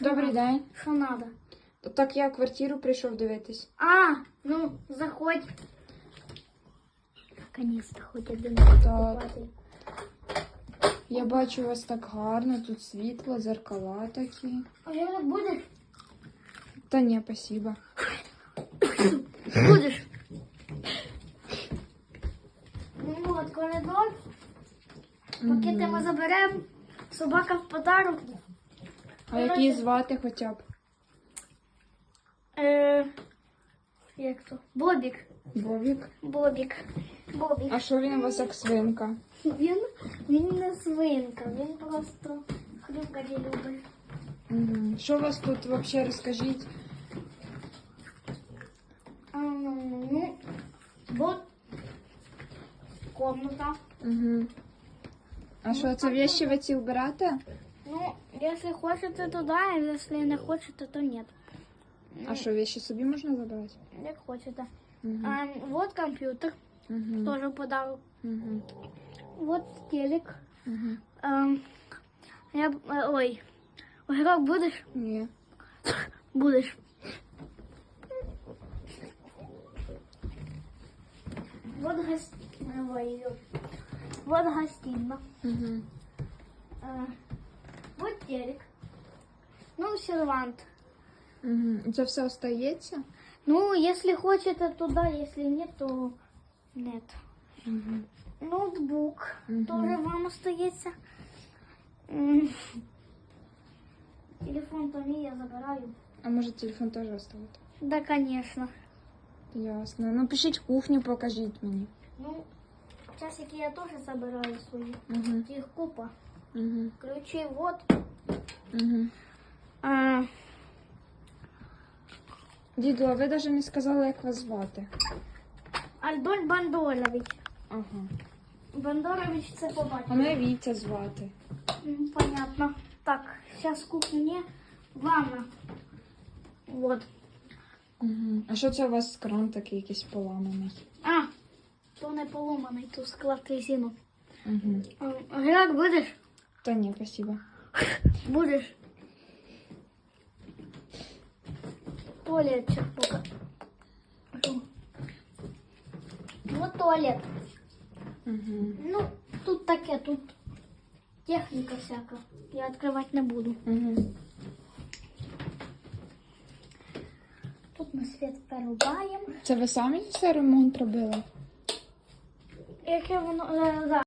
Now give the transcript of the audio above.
Добрий день. Що надо? Так я квартиру прийшов дивитись. А, ну, заходь. Наконец-то хоть один Так. Я бачу у вас так гарно, тут світло, зеркала такі. А я будеш? Та ні, спасибо. Будеш. Ну от коридор. Пакети ми заберемо. Собака в подарок. А як її звати хоча б? Е, як то? Бобік. Бобік. Бобік. Бобік. А що він у вас як свинка? Він, він не свинка, він просто хрюкати любить. Угу. Що у вас тут взагалі розкажіть? А, ну, ну, вот комната. Угу. А що це вещи ви ці вбирате? Ну, если хочете, то да, а если не хочете, то нет. А що, вещи собі можна забрати? Як хочете. Угу. А, вот компьютер, Угу. тоже подарок. Угу. Вот телек. Угу. Ем, я, б- е, ой, огірок будеш? Ні. Будеш. Вот гос... Ой, вот гостиная. Угу. Е, вот телек. Ну, сервант. Угу. Це все остається? Ну, если хочете, то да, если нет, то нет. Угу. Ноутбук Мгм. тоже вам остается. М. Телефон то не я забираю. А може телефон теж оставити? Да, конечно. Ясно. Ну пишіть кухню, покажіть мені. Ну, часики я тоже забираю свои. Угу. Их купа. Угу. Ключи вот. Угу. А, Діду, а ви навіть не сказали, як вас звати. Альдоль Бандорович. Ага. Бандорович це А побачив. мене Вітя звати. М, Понятно. Так, сейчас кухня. Ванна. Вот. Угу. А що це у вас кран такий якийсь поламаний? А, то не поломаний, то склад резину. Угу. Грак будеш? Та ні, спасибо. Будеш. Туалет сейчас пока. Вот туалет. Угу. Ну, тут таке, тут техніка всяка. Я відкривати не буду. Угу. Тут ми світ перерубаємо. Це ви самі все ремонт робили? Яке воно. е, да.